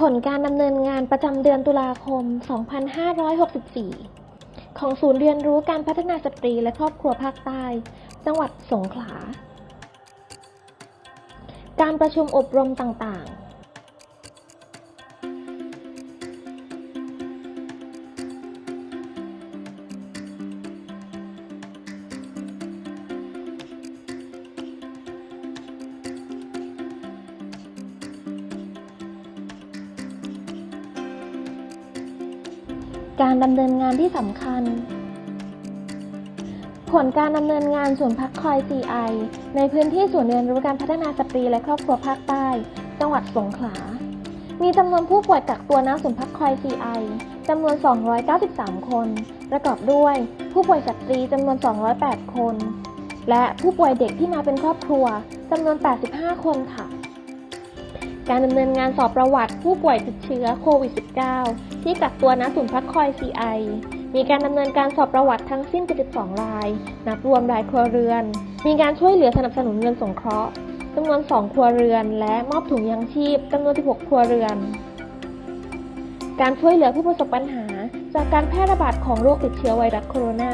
ผลการดำเนินงานประจำเดือนตุลาคม 2564 ของศูนย์เรียนรู้การพัฒนาสตรีและครอบครัวภาคใต้ จังหวัดสงขลา การประชุมอบรมต่าง การดำเนินงานที่สำคัญ ผลการดำเนินงานศูนย์พักคอย CI ในพื้นที่ศูนย์เรียนรู้การพัฒนาสตรีและครอบครัวภาคใต้ จังหวัดสงขลา มีจำนวนผู้ป่วยกักตัวณศูนย์พักคอย CI จำนวน 293 คน ประกอบด้วย ผู้ป่วยสตรีจำนวน 208 คน และผู้ป่วยเด็กที่มาเป็นครอบครัวจำนวน 85 คนค่ะ การดำเนินงานสอบประวัติผู้ป่วยติดเชื้อโควิด -19 ที่กักตัวณศูนย์พักคอย CI มีการดำเนินการสอบประวัติทั้งสิ้น 72 ราย นับรวมรายครัวเรือน มีการช่วยเหลือสนับสนุนเงินสงเคราะห์จำนวน 2 ครัวเรือน และมอบถุงยังชีพจำนวน 16 ครัวเรือน การช่วยเหลือผู้ประสบปัญหา จากการแพร่ระบาดของโรคติดเชื้อไวรัสโคโรนา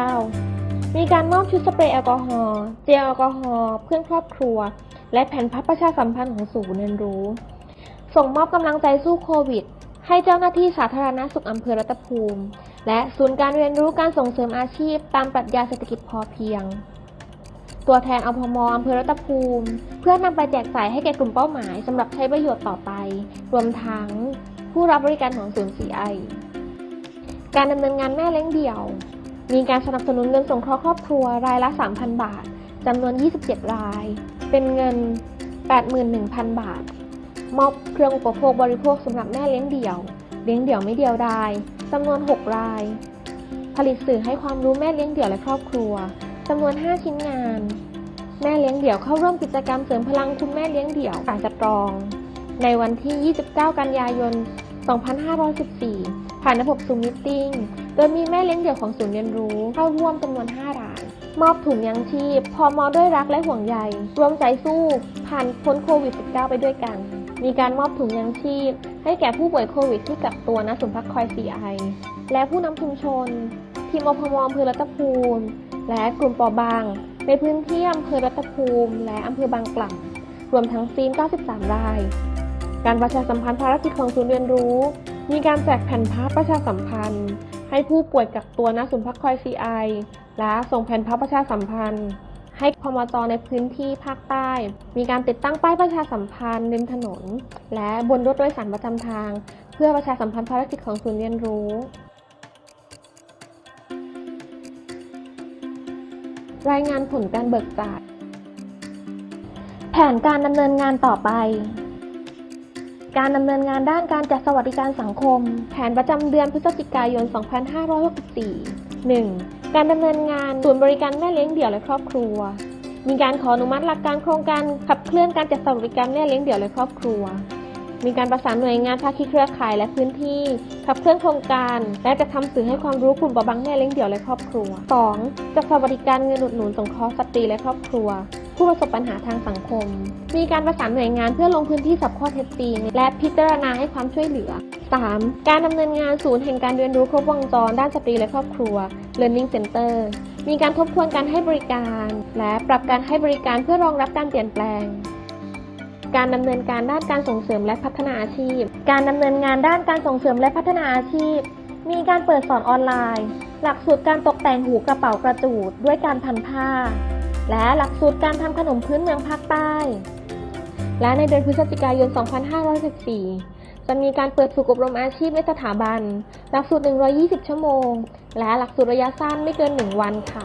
2019 มีการมอบชุดสเปรย์แอลกอฮอล์ เจลแอลกอฮอล์ เพื่อนครอบครัว และแผ่นพับประชาสัมพันธ์ของศูนย์เรียนรู้ ส่งมอบกำลังใจสู้โควิด ให้เจ้าหน้าที่สาธารณสุขอำเภอรัตภูมิ และศูนย์การเรียนรู้การส่งเสริมอาชีพ ตามปรัชญาเศรษฐกิจพอเพียง ตัวแทนอพมอำเภอรัตภูมิ เพื่อนำไปแจกจ่ายให้แก่กลุ่มเป้าหมายสำหรับใช้ประโยชน์ต่อไป รวมทั้งผู้รับบริการของศูนย์ CI การดำเนินงานแม่เลี้ยงเดี่ยว มีการสนับสนุนเงินสงเคราะห์ครอบครัวรายละ 3,000 บาทจำนวน 27 ราย เป็นเงิน 81,000 บาท มอบเครื่องอุปโภคบริโภคสำหรับแม่เลี้ยงเดี่ยว เลี้ยงเดี่ยวไม่เดียวดายจำนวน 6 ราย ผลิตสื่อให้ความรู้แม่เลี้ยงเดี่ยวและครอบครัวจำนวน 5 ชิ้นงาน แม่เลี้ยงเดี่ยวเข้าร่วมกิจกรรมเสริมพลังคุณแม่เลี้ยงเดี่ยวสายสตรอง ในวันที่ 29 กันยายน 2514 ผ่านระบบซูมมิทติ้งโดยมีแม่เลี้ยงเดี่ยวของศูนย์เรียนรู้เข้าร่วมจำนวน 5 ราย มอบถุงยังชีพ พอมอด้วยรักและห่วงใยรวมใจสู้ผ่านพ้นโควิด -19 ไปด้วยกัน มีการมอบถุงยังชีพ ให้แก่ผู้ป่วยโควิดที่กักตัวณศูนย์พักคอย CI และผู้นำชุมชน ทีมอพมอำเภอรัตภูมิ และกลุ่มปอบาง ในพื้นที่อำเภอรัตภูมิ และอำเภอบางกล่ำรวมทั้งสิ้น93 ราย การประชาสัมพันธ์ภารกิจของศูนย์เรียนรู้ มีการแจกแผ่นพับประชาสัมพันธ์ ให้ผู้ป่วยกักตัวณศูนย์พักคอย CI และส่งแผ่นพับประชาสัมพันธ์ ให้พมจในพื้นที่ภาคใต้ มีการติดตั้งป้ายประชาสัมพันธ์ริมถนน และบนรถโดยสารประจำทาง เพื่อประชาสัมพันธ์ภารกิจของศูนย์เรียนรู้ รายงานผลการเบิกจ่ายแผนการดำเนินงานต่อไป การดำเนินงานด้านการจัดสวัสดิการสังคม แผนประจำเดือนพฤศจิกายน 2564 1. การดำเนินงานศูนย์บริการแม่เลี้ยงเดี่ยวและครอบครัว มีการขออนุมัติหลักการโครงการขับเคลื่อนการจัดสวัสดิการแม่เลี้ยงเดี่ยวและครอบครัว มีการประสานหน่วยงานภาคีเครือข่ายและพื้นที่ขับเคลื่อนโครงการ และจะทำสื่อให้ความรู้กลุ่มเปราบางแม่เลี้ยงเดี่ยวและครอบครัว 2. จัดสวัสดิการเงินอุดหนุนสงเคราะห์สตรีและครอบครัว ผู้ประสบปัญหาทางสังคม มีการประสานหน่วยงานเพื่อลงพื้นที่สับข้อเท็จจริง และพิจารณาให้ความช่วยเหลือ 3. การดำเนินงานศูนย์แห่งการเรียนรู้ครบวงจรด้านสตรีและครอบครัว Learning Center มีการทบทวนการให้บริการ และปรับการให้บริการเพื่อรองรับการเปลี่ยนแปลง การดำเนินการด้านการส่งเสริมและพัฒนาอาชีพ การดำเนินงานด้านการส่งเสริมและพัฒนาอาชีพ มีการเปิดสอนออนไลน์ หลักสูตรการตกแต่งหูกระเป๋ากระจูดด้วยการพันผ้า และหลักสูตรการทำขนมพื้นเมืองภาคใต้ และในเดือนพฤศจิกายน 2514 จะมีการเปิดฝึกอบรมอาชีพในสถาบัน หลักสูตร 120 ชั่วโมง และหลักสูตรระยะสั้นไม่เกิน 1 วันค่ะ